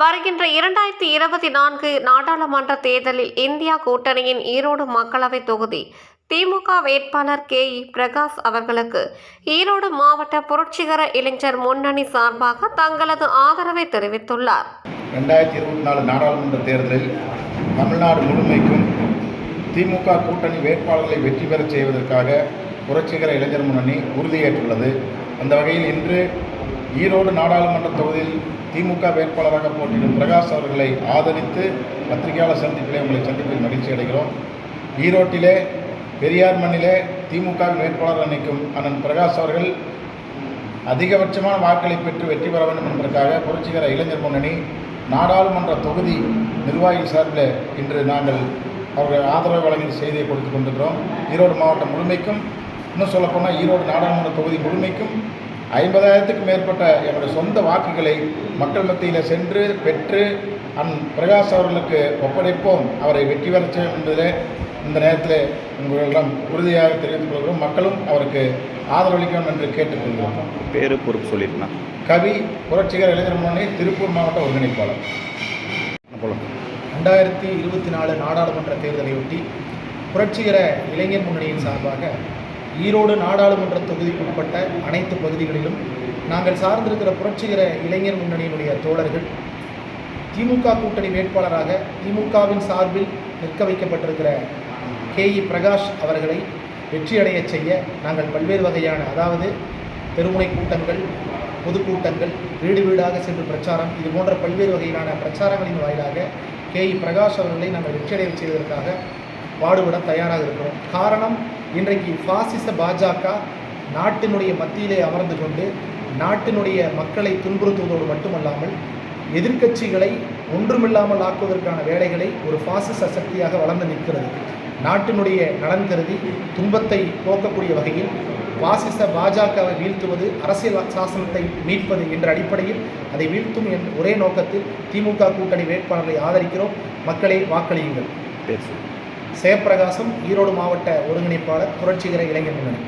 வருகின்ற இரண்டாயிரத்தி இருபத்தி நான்கு நாடாளுமன்ற தேர்தலில் இந்தியா கூட்டணியின் ஈரோடு மக்களவை தொகுதி திமுக வேட்பாளர் கே இ பிரகாஷ் அவர்களுக்கு ஈரோடு மாவட்ட புரட்சிகர இளைஞர் முன்னணி சார்பாக தங்களது ஆதரவை தெரிவித்துள்ளார். ரெண்டாயிரத்தி இருபத்தி நாலு நாடாளுமன்ற தேர்தலில் தமிழ்நாடு முழுமைக்கும் திமுக கூட்டணி வேட்பாளர்களை வெற்றி பெறச் செய்வதற்காக புரட்சிகர இளைஞர் முன்னணி உறுதியேற்றுள்ளது. அந்த வகையில் இன்று ஈரோடு நாடாளுமன்ற தொகுதியில் திமுக வேட்பாளராக போட்டியிடும் பிரகாஷ் அவர்களை ஆதரித்து பத்திரிகையாளர் சந்திப்பிலே உங்களை சந்திப்பில் மகிழ்ச்சி அடைகிறோம். ஈரோட்டிலே பெரியார் மண்ணிலே திமுக வேட்பாளர் அணிக்கும் அண்ணன் பிரகாஷ் அவர்கள் அதிகபட்சமான வாக்களை பெற்று வெற்றி பெற வேண்டும் என்பதற்காக புரட்சிகர இளைஞர் முன்னணி நாடாளுமன்ற தொகுதி நிர்வாகிகள் சார்பில் இன்று நாங்கள் அவர்கள் ஆதரவு வழங்கிய செய்தியை கொடுத்து கொண்டிருக்கிறோம். ஈரோடு மாவட்டம் முழுமைக்கும் இன்னும் சொல்லப்போனால் ஈரோடு நாடாளுமன்ற தொகுதி முழுமைக்கும் ஐம்பதாயிரத்துக்கும் மேற்பட்ட என்னுடைய சொந்த வாக்குகளை மக்கள் மத்தியில் சென்று பெற்று அன் பிரகாஷ் அவர்களுக்கு ஒப்படைப்போம். அவரை வெற்றி பெறச் என்பதில் இந்த நேரத்தில் உங்களிடம் உறுதியாக தெரிவித்துக் கொள்கிறோம். மக்களும் அவருக்கு ஆதரவளிக்கணும் என்று கேட்டுக்கொள்கிறோம். பேரு பொறுப்பு சொல்லியிருக்கேன் கவி புரட்சிகர இளைஞர் முன்னணி திருப்பூர் மாவட்ட ஒருங்கிணைப்பாளர். ரெண்டாயிரத்தி இருபத்தி நாலு நாடாளுமன்ற தேர்தலையொட்டி புரட்சிகர இளைஞர் முன்னணியின் சார்பாக ஈரோடு நாடாளுமன்ற தொகுதிக்குட்பட்ட அனைத்து பகுதிகளிலும் நாங்கள் சார்ந்திருக்கிற புரட்சிகர இளைஞர் முன்னணியினுடைய தோழர்கள் திமுக கூட்டணி வேட்பாளராக திமுகவின் சார்பில் நிற்க வைக்கப்பட்டிருக்கிற கே இ பிரகாஷ் அவர்களை வெற்றியடையச் செய்ய நாங்கள் பல்வேறு வகையான அதாவது தெருமுனை கூட்டங்கள் பொதுக்கூட்டங்கள் வீடு வீடாக சென்று பிரச்சாரம் இது போன்ற பல்வேறு வகையிலான பிரச்சாரங்களின் வாயிலாக கே இ பிரகாஷ் அவர்களை நாங்கள் வெற்றியடைய செய்வதற்காக பாடுபட தயாராக இருக்கிறோம். காரணம் இன்றைக்கு பாசிச பாஜக நாட்டினுடைய மத்தியிலே அமர்ந்து கொண்டு நாட்டினுடைய மக்களை துன்புறுத்துவதோடு மட்டுமல்லாமல் எதிர்க்கட்சிகளை ஒன்றுமில்லாமல் ஆக்குவதற்கான வேலைகளை ஒரு பாசிச சக்தியாக வளர்ந்து நிற்கிறது. நாட்டினுடைய நலன் கருதி துன்பத்தை போக்கக்கூடிய வகையில் பாசிச பாஜகவை வீழ்த்துவது அரசியல் சாசனத்தை மீட்பது என்ற அடிப்படையில் அதை வீழ்த்தும் என்ற ஒரே நோக்கத்தில் திமுக கூட்டணி வேட்பாளர்களை ஆதரிக்கிறோம். மக்களை வாக்களியுங்கள். பேசுகிறேன் ஜெயப்பிரகாசம் சேப்பிரகாசம் ஈரோடு மாவட்ட ஒருங்கிணைப்பாளர் புரட்சிகர இளைஞர் முன்னணி.